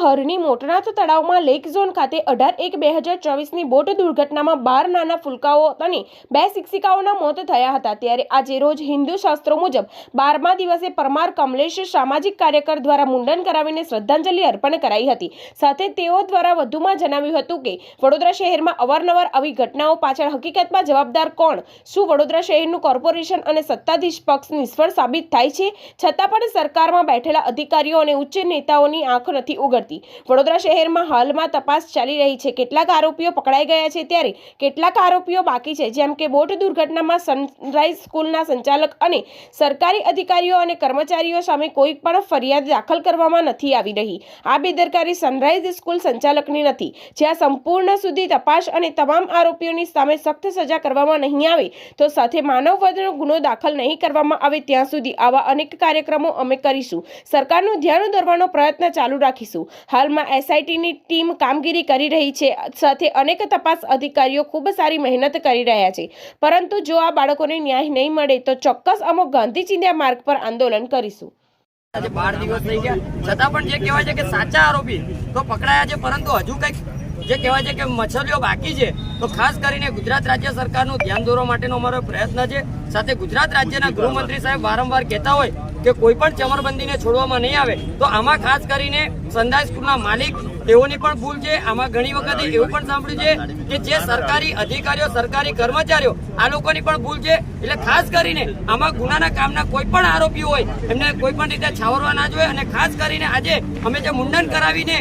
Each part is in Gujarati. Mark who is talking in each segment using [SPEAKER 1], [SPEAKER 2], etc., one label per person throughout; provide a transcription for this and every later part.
[SPEAKER 1] હરની મોટનાથ તળાવમાં લેક ઝોન ખાતે અઢાર એક બે હજાર ચોવીસની બોટ દુર્ઘટનામાં બાર નાના ફુલકાઓ અને બે શિક્ષિકાઓના મોત થયા હતા. ત્યારે આજે રોજ હિન્દુ શાસ્ત્રો મુજબ બારમા દિવસે પરમાર કમલેશ સામાજિક કાર્યકર દ્વારા મુંડન કરાવીને શ્રદ્ધાંજલિ અર્પણ કરાઈ હતી. સાથે તેઓ દ્વારા વધુમાં જણાવ્યું હતું કે, વડોદરા શહેરમાં અવારનવાર આવી ઘટનાઓ પાછળ હકીકતમાં જવાબદાર કોણ? શું વડોદરા શહેરનું કોર્પોરેશન અને સત્તાધીશ પક્ષ નિષ્ફળ સાબિત થાય છે? છતાં પણ સરકારમાં બેઠેલા અધિકારીઓ અને ઉચ્ચ નેતાઓની આંખ નથી ઉગડતી વડોદરા શહેરમાં હાલમાં તપાસ ચાલી રહી છે. કેટલાક આરોપીઓ પકડાઈ ગયા છે ત્યારે કેટલાક આરોપીઓ બાકી છે, જેમ કે બોટ દુર્ઘટનામાં સનરાઈઝ સ્કૂલના સંચાલક અને સરકારી અધિકારીઓ અને કર્મચારીઓ સામે કોઈ પણ ફરિયાદ દાખલ કરવામાં નથી આવી રહી. આ બેદરકારી સનરાઈઝ સ્કૂલ સંચાલકની નથી. જ્યાં સંપૂર્ણ સુધી તપાસ અને તમામ આરોપીઓની સામે સખ્ત સજા કરવામાં નહીં આવે, તો સાથે માનવ વધનો ગુનો દાખલ નહીં કરવામાં આવે ત્યાં સુધી આવા અનેક કાર્યક્રમો અમે કરીશું. સરકારનું ધ્યાન દોરવાનો પ્રયત્ન ચાલુ રાખીશું. હાલમાં એસઆઈટીની ટીમ કામગીરી કરી રહી છે. સાથે અનેક તપાસ અધિકારીઓ ખૂબ સારી મહેનત કરી રહ્યા છે. પરંતુ જો આ બાળકોને ન્યાય નહીં મળે, તો ચોક્કસ અમુક ગાંધી ચિંધ્યા માર્ગ પર આંદોલન કરીશું.
[SPEAKER 2] આજે બાર દિવસ થઈ ગયા. છતાં પણ જે કહેવાય છે કે સાચા આરોપી તો પકડાયા છે, પરંતુ હજુ કંઈક જે કહેવાય છે કે મચ્છરીઓ બાકી છે, તો ખાસ કરીને ગુજરાત રાજ્ય સરકારનું ધ્યાન દોરવા માટેનો અમારો પ્રયત્ન છે. સાથે ગુજરાત રાજ્યના ગૃહમંત્રી સાહેબ વારંવાર કહેતા હોય કે કોઈ પણ ચમરબંધીને છોડવામાં નહીં આવે, તો આમાં ખાસ કરીને સંદાય સ્કૂલના માલિક તેઓની પણ ભૂલ છે. આમાં ઘણી વખતે એવું પણ સાંભળ્યું છે કે જે સરકારી અધિકારીઓ, સરકારી કર્મચારીઓ આ લોકોની પણ ભૂલ છે. એટલે ખાસ કરીને આમાં ગુનાના કામના કોઈ પણ આરોપીઓ હોય, એમને કોઈ પણ રીતે છાવરવા ના જોઈએ. અને ખાસ કરીને આજે અમે જે મુંડન કરાવીને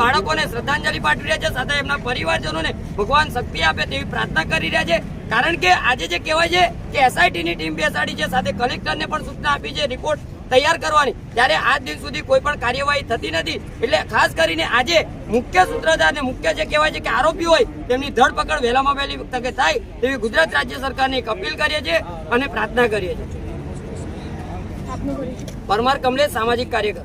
[SPEAKER 2] બાળકોને શ્રદ્ધાંજલિ પાઠવી રહ્યા છે, સાથે એમના પરિવારજનોને ભગવાન શક્તિ આપે તેવી પ્રાર્થના કરી રહ્યા છે. કારણ કે આજે જે કહેવાય છે કે એસઆઈટી ની ટીમ બેસાડી છે, સાથે કલેક્ટરને પણ સૂચના આપી છે રિપોર્ટ તૈયાર કરવાની. ત્યારે આજ દિન સુધી કોઈ પણ કાર્યવાહી થતી નથી. એટલે ખાસ કરીને આજે મુખ્ય સૂત્રધાર ને મુખ્ય જે કહેવાય છે કે આરોપી હોય, તેમની ધરપકડ વહેલામાં વહેલી તકે થાય તેવી ગુજરાત રાજ્ય સરકારને એક અપીલ કરીએ છીએ અને પ્રાર્થના કરીએ છીએ. પરમાર કમલેશ સામાજિક કાર્યકર.